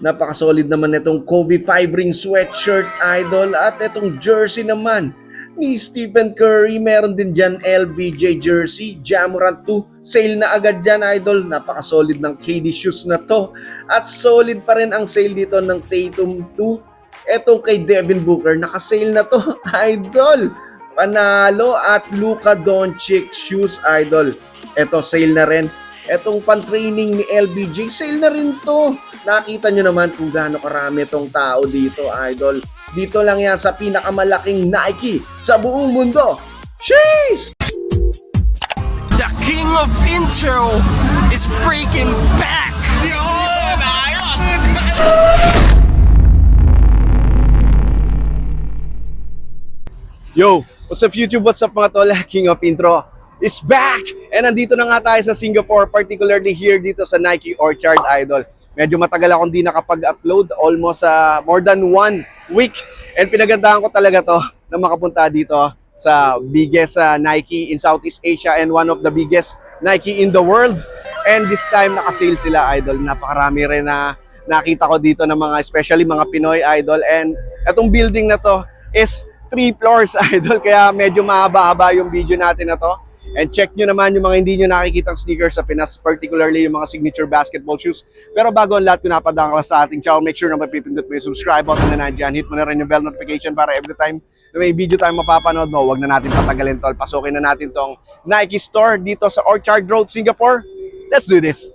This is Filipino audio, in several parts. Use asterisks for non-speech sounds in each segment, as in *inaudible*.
Napaka-solid naman itong Kobe 5 ring sweatshirt idol at itong jersey naman ni Stephen Curry. Meron din dyan LBJ jersey, Jamorant 2. Sale na agad dyan idol. Napaka-solid ng KD shoes na to. At solid pa rin ang sale dito ng Tatum 2. Etong kay Devin Booker, naka-sale na to *laughs* idol. Panalo at Luka Doncic shoes idol. Eto sale na rin. Etong pan-training ni LBJ, sale na rin to. Nakita nyo naman kung gaano karami itong tao dito, idol. Dito lang yan sa pinakamalaking Nike sa buong mundo. Sheesh! The king of intro is freaking back! Yo, what's up YouTube? What's up mga tol? *laughs* King of Intro is back! And nandito na nga tayo sa Singapore, particularly here dito sa Nike Orchard Idol. Medyo matagal akong di nakapag-upload, almost uh, more than one week. And pinagandahan ko talaga to na makapunta dito sa biggest uh, Nike in Southeast Asia and one of the biggest Nike in the world. And this time naka-sale sila idol. Napakarami rin na nakita ko dito ng mga especially mga Pinoy idol and etong building na to is three floors *laughs* idol kaya medyo mahaba-haba yung video natin na to. And check nyo naman yung mga hindi nyo nakikitang sneakers sa Pinas, particularly yung mga signature basketball shoes. Pero bago ang lahat, kung napadang ka sa ating channel, make sure na mapipindot mo yung subscribe button na nandyan. Hit mo na rin yung bell notification para every time na may video tayong mapapanood mo, huwag na natin patagalin tol. Pasukin na natin tong Nike store dito sa Orchard Road, Singapore. Let's do this!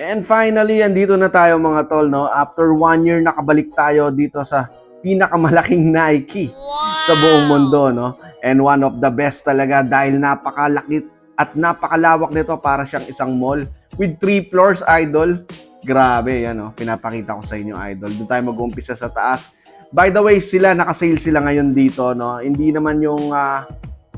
And finally, andito na tayo mga tol, no? After one year, nakabalik tayo dito sa pinakamalaking Nike sa buong mundo, no? And one of the best talaga dahil napakalaki at napakalawak nito para siyang isang mall with three floors, idol. Grabe, yan, no? Pinapakita ko sa inyo, idol. Doon tayo mag-uumpisa sa taas. By the way, sila, nakasale sila ngayon dito, no? Hindi naman yung ah,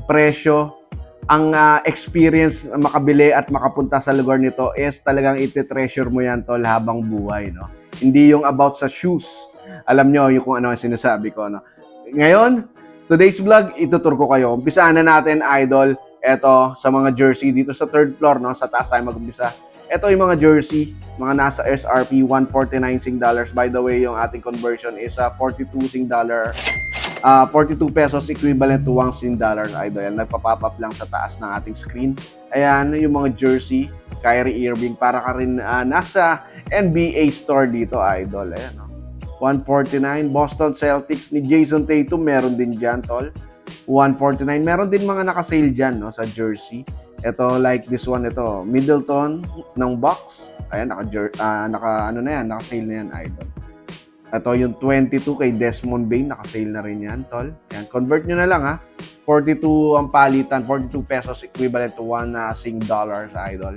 presyo ang ah, experience makabili at makapunta sa lugar nito is talagang iti-treasure mo yan tol habang buhay no hindi yung about sa shoes alam nyo yung kung ano ang sinasabi ko no ngayon today's vlog itutur ko kayo umpisaan na natin idol eto sa mga jersey dito sa third floor no sa taas tayo mag-umpisa ito yung mga jersey mga nasa SRP 149 sing dollars by the way yung ating conversion is ah, 42 sing dollar Ah, 42 pesos equivalent to 1 Sing dollar idol. Yan, nagpa-pop lang sa taas ng ating screen. Ayan, yung mga jersey, Kyrie Irving, para ka rin ah, nasa NBA store dito, idol. Ayan, oh. 149, Boston Celtics ni Jason Tatum, meron din dyan, tol. 149, meron din mga nakasale dyan, no, sa jersey. Ito, like this one, ito, Middleton ng Bucks. Ayan, naka, ah, naka, ano na yan, naka-sale na yan, idol. Ito yung 22 kay Desmond Bain, naka-sale na rin yan, tol. Yan, convert nyo na lang ha. 42 ang palitan, 42 pesos equivalent to 1 uh, sing dollars, idol.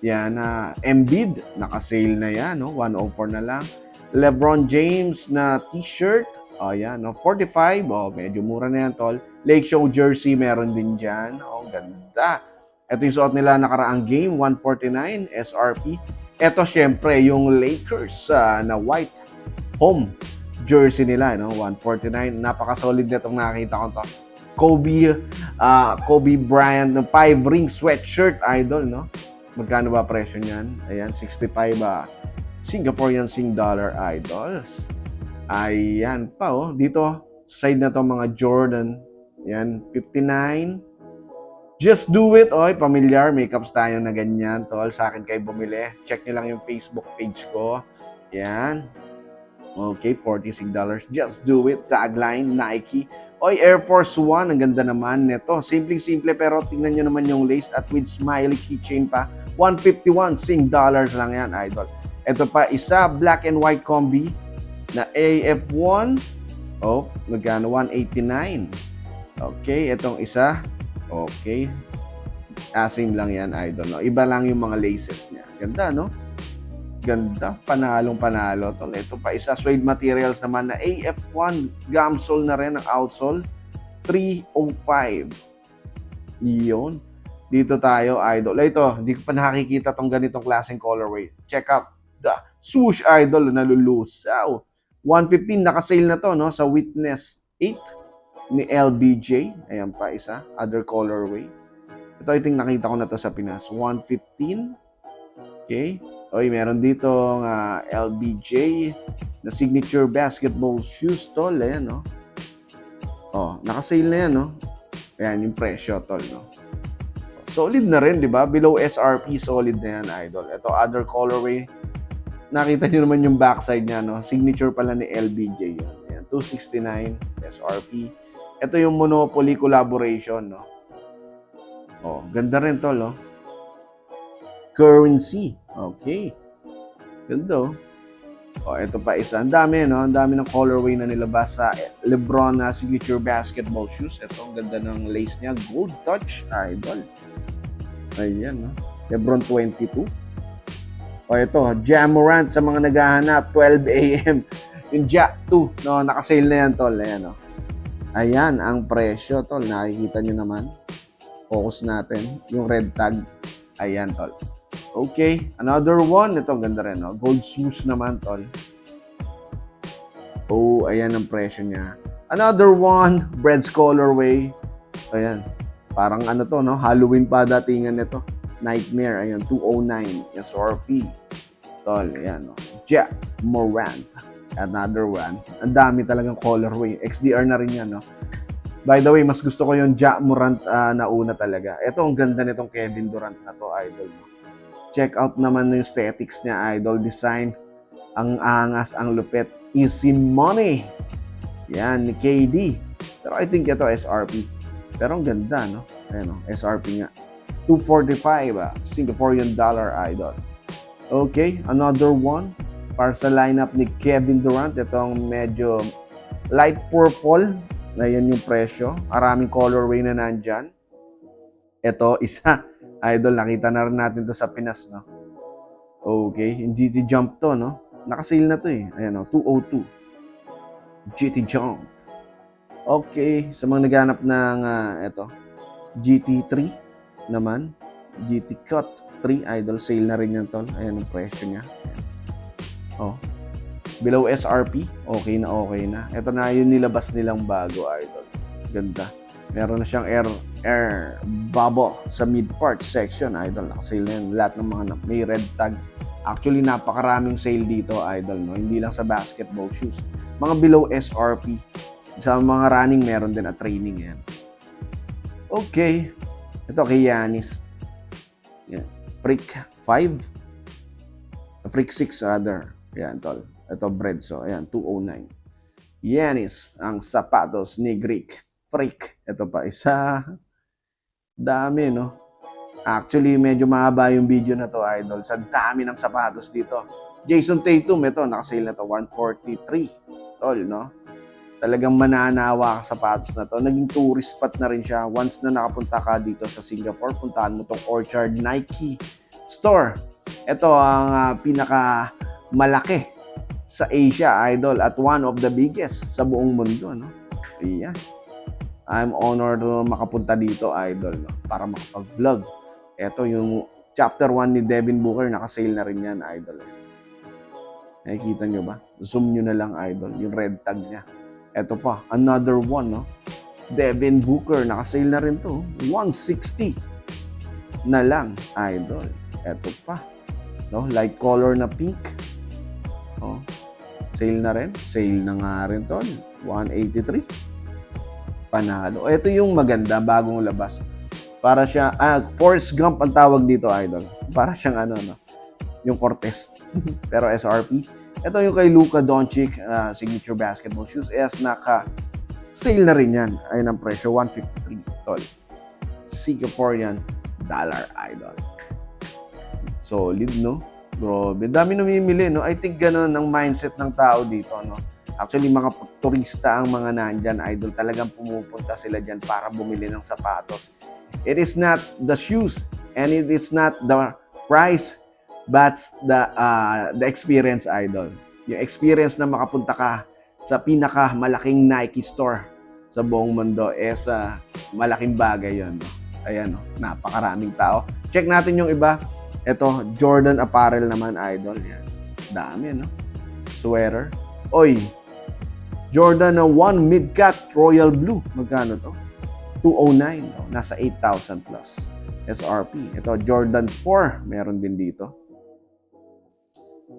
Yan, na Embiid, naka-sale na yan, no? 104 na lang. LeBron James na t-shirt, oh yan, no? 45, oh, medyo mura na yan, tol. Lake Show jersey, meron din dyan. Oh, ganda. Ito yung suot nila nakaraang game, 149 SRP. Ito, syempre, yung Lakers ah, na white home jersey nila, no? 149. Napaka-solid nitong nakita ko to. Kobe, ah, Kobe Bryant ng 5 ring sweatshirt idol, no? Magkano ba presyo niyan? Ayan, 65 ba? Singaporean Sing Dollar Idols. Ayan pa, oh. Dito, side na to mga Jordan. Ayan, 59. Just do it, oy, familiar, makeups tayo na ganyan, tol. Sa akin kayo bumili. Check nyo lang yung Facebook page ko. Yan. Okay, $46. Just do it. Tagline, Nike. Oy, Air Force One. Ang ganda naman nito. Simpleng-simple pero tingnan nyo naman yung lace at with smiley keychain pa. 151 sing dollars lang yan, idol. Ito pa, isa, black and white combi na AF1. Oh, magkano? 189. Okay, itong isa. Okay. Asim lang yan, idol. No? Iba lang yung mga laces niya. Ganda, no? Ganda. Panalong panalo. Tol. Ito pa isa. Suede materials naman na AF1. Gamsole na rin ang outsole. 305. Yun. Dito tayo, idol. Ito, hindi ko pa nakikita tong ganitong klaseng colorway. Check up swoosh idol na lulusaw. 115 nakasale na to no sa Witness 8 ni LBJ. Ayan pa isa, other colorway. Ito I think nakita ko na to sa Pinas. 115. Okay. Oy, meron dito nga LBJ na signature basketball shoes, tol. Ayan, no? Oh, naka-sale na yan, no? Ayan, yung presyo, tol, no? Solid na rin, di ba? Below SRP, solid na yan, idol. Ito, other colorway. Nakita nyo naman yung backside niya, no? Signature pala ni LBJ yun. Ayan, 269 SRP. Ito yung Monopoly collaboration, no? Oh, ganda rin to, no? Currency. Okay. Ganda, oh. Oh, ito pa isa. Ang dami, no? Ang dami ng colorway na nilabas sa LeBron na signature basketball shoes. Ito, ang ganda ng lace niya. Gold touch, idol. Ayan, no? LeBron 22. O ito, Jamorant sa mga naghahanap, 12 a.m. Yung Ja 2, no? Nakasale na yan, tol. Ayan, no? Ayan, ang presyo, tol. Nakikita nyo naman. Focus natin. Yung red tag. Ayan, tol. Okay, another one. Ito, ganda rin, no? Gold shoes naman, tol. Oh, ayan ang presyo niya. Another one, Bread's Colorway. Ayan. Parang ano to, no? Halloween pa datingan nito. Nightmare, ayan, 209. SRP. Tol, ayan, no? Ja Morant. Another one. Ang dami talagang colorway. XDR na rin yan, no? By the way, mas gusto ko yung Ja Morant ah, na una talaga. Ito, ang ganda nitong Kevin Durant na to, idol. Check out naman yung aesthetics niya, idol. Design. Ang angas, ang lupit. Easy money. Yan, ni KD. Pero I think ito SRP. Pero ang ganda, no? Ayan, no? SRP nga. 245 ah, Singaporean dollar idol. Okay, another one para sa lineup ni Kevin Durant. Itong medyo light purple. Na yun yung presyo. Maraming colorway na nandyan. Ito, *laughs* isa. Idol, nakita na rin natin to sa Pinas, no? Okay, GT Jump to, no? Nakasale na to eh. Ayan, no? 202. GT Jump. Okay, sa mga naghanap ng ah, ito, GT3 naman, GT Cut 3 idol sale na rin yan tol. Ayan ang presyo niya. Oh. Below SRP, okay na okay na. Ito na yung nilabas nilang bago idol. Ganda. Meron na siyang air air bubble sa mid part section idol. Nakasale na yan. Lahat ng mga may red tag. Actually, napakaraming sale dito idol. No? Hindi lang sa basketball shoes. Mga below SRP. Sa mga running, meron din at training yan. Okay. Ito kay Yanis. Yan. Freak 5. Freak 6 rather. Yan, tol. Ito, Bredso. Ayan, 209. Yanis, ang sapatos ni Greek. Freak. Ito pa, isa. Dami, no? Actually, medyo mahaba yung video na to, idol. Sa dami ng sapatos dito. Jason Tatum, ito, nakasale na to, 143. Tol, no? Talagang mananawa ka sa sapatos na to. Naging tourist spot na rin siya. Once na nakapunta ka dito sa Singapore, puntahan mo tong Orchard Nike Store. Ito ang ah, pinaka malaki sa Asia, idol, at one of the biggest sa buong mundo, no? Ayan. I'm honored na makapunta dito, idol, no? para makapag-vlog. Ito yung chapter 1 ni Devin Booker, nakasale na rin yan, idol. Nakikita nyo ba? Zoom nyo na lang, idol, yung red tag niya. Ito pa, another one, no? Devin Booker, nakasale na rin to. 160 na lang, idol. Ito pa, no? Light color na pink. Oh. Sale na rin. Sale na nga rin to. 183. Panalo. Ito yung maganda, bagong labas. Para siya, ah, Forrest Gump ang tawag dito, idol. Para siyang ano, no? Yung Cortez. *laughs* Pero SRP. Ito yung kay Luka Doncic, ah, signature basketball shoes. Es, naka sale na rin yan. Ayun ang presyo, 153 tol. Singaporean dollar idol. Solid, no? Grabe. Dami namimili, no? I think ganun ang mindset ng tao dito, no? Actually, mga turista ang mga nandyan, idol. Talagang pumupunta sila dyan para bumili ng sapatos. It is not the shoes and it is not the price but the uh, the experience, idol. Yung experience na makapunta ka sa pinaka malaking Nike store sa buong mundo is uh, malaking bagay yon. Ayan, no? napakaraming tao. Check natin yung iba. Ito, Jordan Apparel naman, idol. Yan. Dami, no? Sweater. Oy, Jordan na 1 mid-cut royal blue. Magkano to? 209. No? Nasa 8,000 plus. SRP. Ito, Jordan 4. Meron din dito.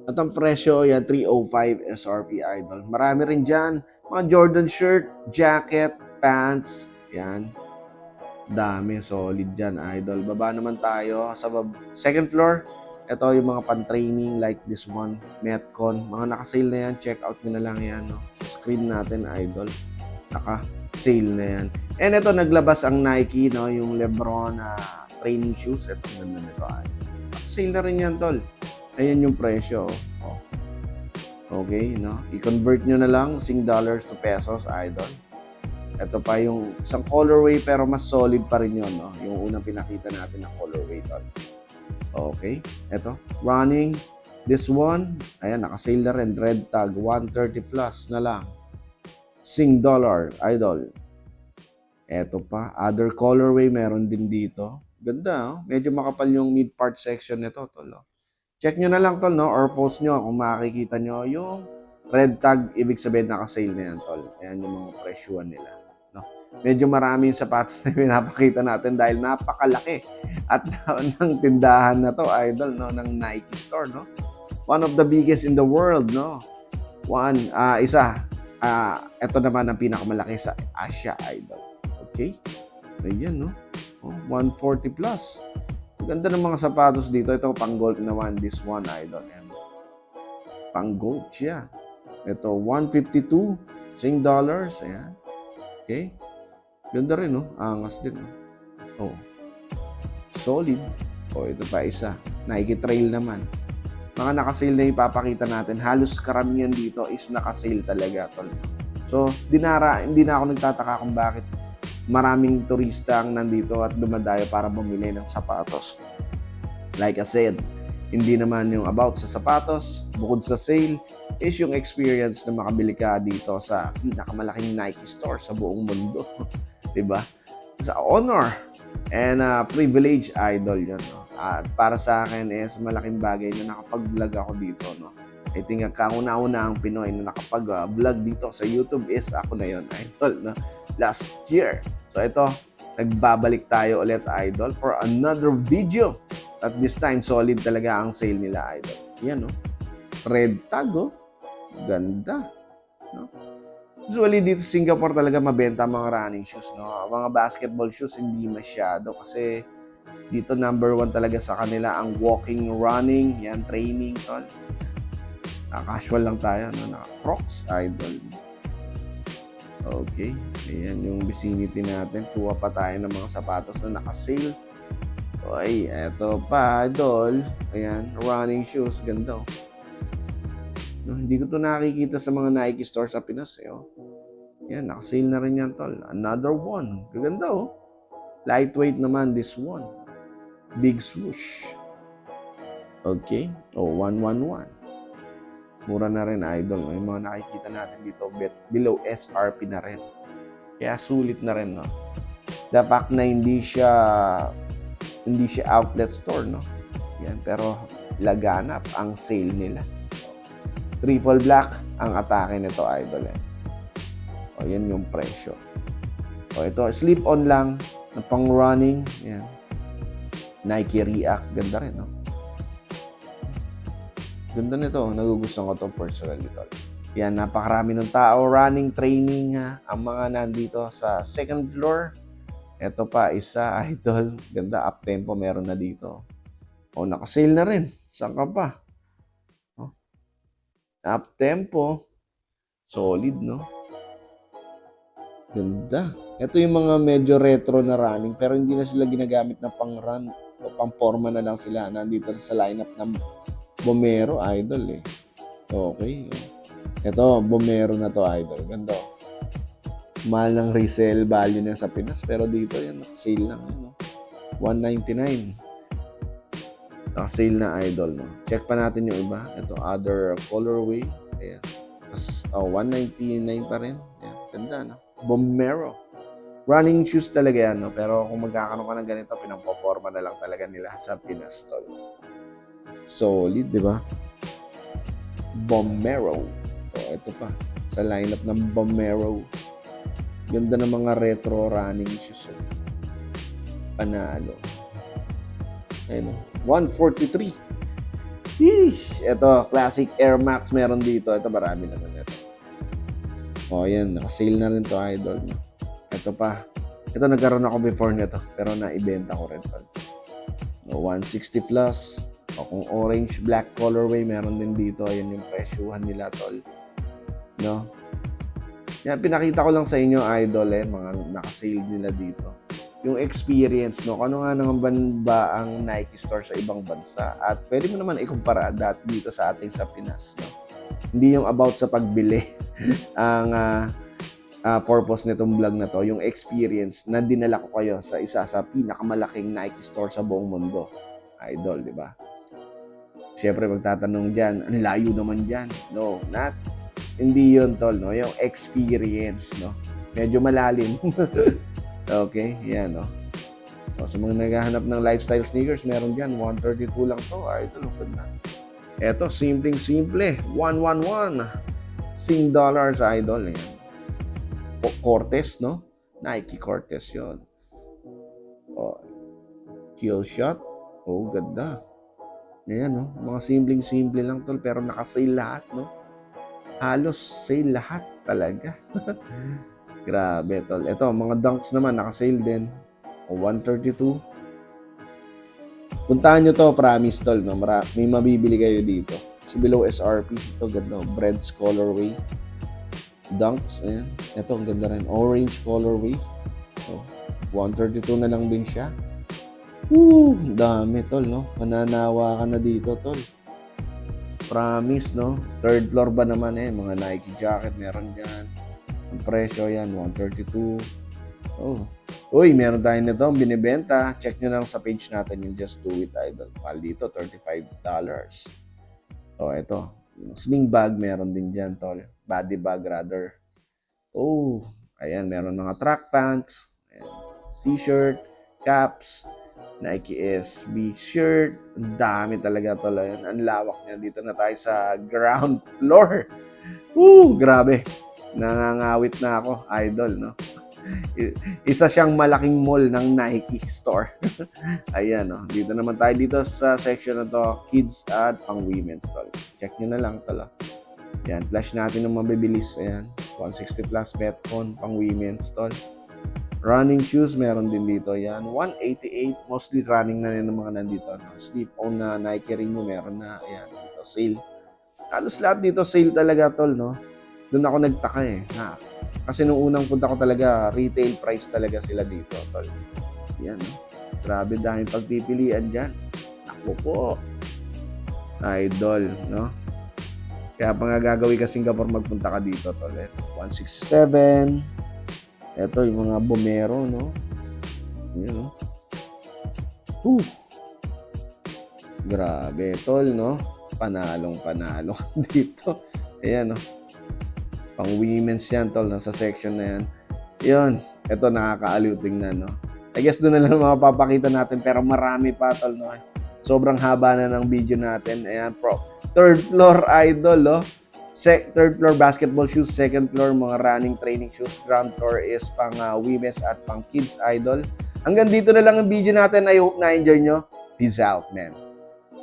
At ang presyo, yan, 305 SRP Idol. Marami rin dyan. Mga Jordan shirt, jacket, pants. Yan. Dami, solid dyan, Idol. Baba naman tayo sa second floor. Ito yung mga pan-training like this one, Metcon. Mga naka-sale na yan. Check out nyo na lang yan. No? Sa screen natin, Idol. Naka-sale na yan. And ito, naglabas ang Nike, no? yung Lebron na training shoes. Ito, ganda nito, Idol. Naka-sale na rin yan, tol. Ayan yung presyo. Oh. Okay, no? I-convert nyo na lang sing dollars to pesos, idol. Ito pa yung isang colorway pero mas solid pa rin yun, no? Yung unang pinakita natin na colorway, tol. Okay, ito. Running. This one, ayan, nakasale na rin. Red tag, 130 plus na lang. Sing dollar, idol. Ito pa, other colorway meron din dito. Ganda, oh. Medyo makapal yung mid part section nito, tol. oh. Check nyo na lang tol, no? Or post nyo kung makikita nyo yung red tag, ibig sabihin naka-sale na yan, tol. Ayan yung mga presyuan nila. No? Medyo marami yung sapatos na *laughs* pinapakita natin dahil napakalaki at *laughs* ng tindahan na to, idol, no? Ng Nike store, no? One of the biggest in the world, no? One, ah isa, ah ito naman ang pinakamalaki sa Asia, idol. Okay? Ayan, no? Oh, 140 plus. Ganda ng mga sapatos dito. Ito, pang gold naman. This one, idol. Yan. Pang gold siya. Ito, 152 sing dollars. Ayan. Okay. Ganda rin, no? Angas din, no? Oh. Solid. Oh, ito pa isa. Nike Trail naman. Mga nakasale na ipapakita natin. Halos karamihan dito is nakasale talaga, tol. So, dinara, hindi na ako nagtataka kung bakit maraming turista ang nandito at dumadayo para bumili ng sapatos. Like I said, hindi naman yung about sa sapatos, bukod sa sale, is yung experience na makabili ka dito sa pinakamalaking Nike store sa buong mundo. *laughs* ba? Sa honor and uh, privilege idol yun. No? At para sa akin is malaking bagay na nakapag-vlog ako dito. No? I think ang kauna-una ang Pinoy na nakapag-vlog dito sa YouTube is ako na yon idol. No? Last year. So ito, nagbabalik tayo ulit idol for another video. At this time, solid talaga ang sale nila idol. Yan no. Red tag oh. Ganda. No? Usually dito sa Singapore talaga mabenta mga running shoes. No? Mga basketball shoes hindi masyado kasi dito number one talaga sa kanila ang walking, running, yan, training, tol. Naka-casual lang tayo, no? Naka-crocs, idol. Okay. Ayan yung vicinity natin. Kuha pa tayo ng mga sapatos na naka-sale. Oy, eto pa, idol. Ayan, running shoes. Ganda, oh. No, hindi ko to nakikita sa mga Nike store sa Pinas, eh, oh. Yan, naka-sale na rin yan, tol. Another one. Gaganda, oh. Lightweight naman, this one. Big swoosh. Okay. Oh, 111. Mura na rin, idol. May mga nakikita natin dito, bet, below SRP na rin. Kaya sulit na rin, no? The fact na hindi siya hindi siya outlet store, no? Yan, pero laganap ang sale nila. Triple black ang atake nito, idol. Eh. O, yan yung presyo. O, ito, slip-on lang na pang running. Yan. Nike React. Ganda rin, no? Ganda nito. Nagugustuhan ko to personally, tol. Yan, napakarami ng tao. Running, training, ha. Ang mga nandito sa second floor. Ito pa, isa, *laughs* idol. Ganda, up tempo meron na dito. O, nakasale na rin. Saan ka pa? O, up tempo. Solid, no? Ganda. Ito yung mga medyo retro na running pero hindi na sila ginagamit na pang run o pang forma na lang sila. Nandito sa lineup ng Bomero Idol eh. Okay. Ito, Bomero na to Idol. Ganda. oh. Mahal ng resale value niya sa Pinas pero dito yan, sale lang. Ano? 199. Naka-sale na Idol. No? Check pa natin yung iba. Ito, other colorway. Ayan. Tapos, oh, 199 pa rin. Ayan. Ganda, no? Bomero. Running shoes talaga yan, no? Pero kung magkakaroon ka ng ganito, pinampoforma na lang talaga nila sa Pinas, tol. Solid, di ba? Bomero. O, ito pa. Sa lineup ng Bomero. Ganda ng mga retro running shoes. Oh. Panalo. Ayun, oh. 143. Yeesh! Ito, classic Air Max meron dito. Ito, marami naman ito. O, yan. Nakasale na rin to, idol. Ito pa. Ito, nagkaroon ako before nito. Pero naibenta ko rin to. No, 160 plus. O kung orange black colorway, meron din dito. Ayan yung presyuhan nila, tol. No? Yan, pinakita ko lang sa inyo, idol, eh, mga nakasale nila dito. Yung experience, no? Ano nga naman ba, ang Nike store sa ibang bansa? At pwede mo naman ikumpara that dito sa ating sa Pinas, no? Hindi yung about sa pagbili *laughs* ang ah, ah, purpose nitong vlog na to, yung experience na dinala ko kayo sa isa sa pinakamalaking Nike store sa buong mundo. Idol, di ba? Siyempre, magtatanong dyan, ang layo naman dyan. No, not. Hindi yun, tol, no? Yung experience, no? Medyo malalim. *laughs* okay, yan, no? O, sa mga naghahanap ng lifestyle sneakers, meron dyan, 132 lang to. Idol, ang ganda. Eto, simpleng simple. 111. Sing dollars, idol. Yan. O, Cortez, no? Nike Cortez yon. O, kill shot. Oh, ganda. Ayan, no? Mga simpleng-simple lang, tol. Pero nakasale lahat, no? Halos sale lahat talaga. *laughs* Grabe, tol. Ito, mga dunks naman, nakasale din. O, 132. Puntahan nyo to, promise, tol. No? Mara- may mabibili kayo dito. Kasi below SRP. Ito, ganda. oh. Breads colorway. Dunks, ayan. Ito, ang ganda rin. Orange colorway. So, 132 na lang din siya. Woo! Dami, tol, no? Mananawa ka na dito, tol. Promise, no? Third floor ba naman eh? Mga Nike jacket, meron dyan. Ang presyo yan, 132. Oh. Uy, meron tayo nito, binibenta. Check nyo lang sa page natin yung Just Do It Idol. Mahal dito, $35. Oh, ito. Sling bag, meron din dyan, tol. Body bag, rather. Oh, ayan, meron mga track pants. T-shirt, caps, Nike SB shirt. Ang dami talaga, tol. Ayan, ang lawak niya. Dito na tayo sa ground *laughs* floor. Woo, grabe. Nangangawit na ako, idol, no? Isa siyang malaking mall ng Nike store. *laughs* Ayan, no? Dito naman tayo dito sa section na to, kids at pang women's tol. Check nyo na lang tol. ah. Ayan, flash natin ng mabibilis. Ayan, 160 plus Petcon pang women's tol. Running shoes, meron din dito. Ayan, 188. Mostly running na rin ng mga nandito. No? Sleep on na Nike rin mo, meron na. Ayan, dito, sale. Halos lahat dito, sale talaga tol, no? Doon ako nagtaka eh. Na, kasi nung unang punta ko talaga, retail price talaga sila dito, tol. Yan? Grabe, daming pagpipilian dyan. Ako po. Idol, no? Kaya pa nga gagawin ka Singapore, magpunta ka dito, tol. Eh. 167. Ito, yung mga bomero, no? Yan, no? Grabe, tol, no? Panalong panalo *laughs* dito. Ayan, no? Pang women's yan, tol. Nasa section na yan. Yun. Ito, nakakaaliw tingnan, no? I guess doon na lang mapapakita natin. Pero marami pa, tol, no? Sobrang haba na ng video natin. Ayan, pro. Third floor idol, no? Sec third floor basketball shoes, second floor mga running training shoes, ground floor is pang uh, women's at pang kids idol. Hanggang dito na lang ang video natin. I hope na-enjoy nyo. Peace out, man.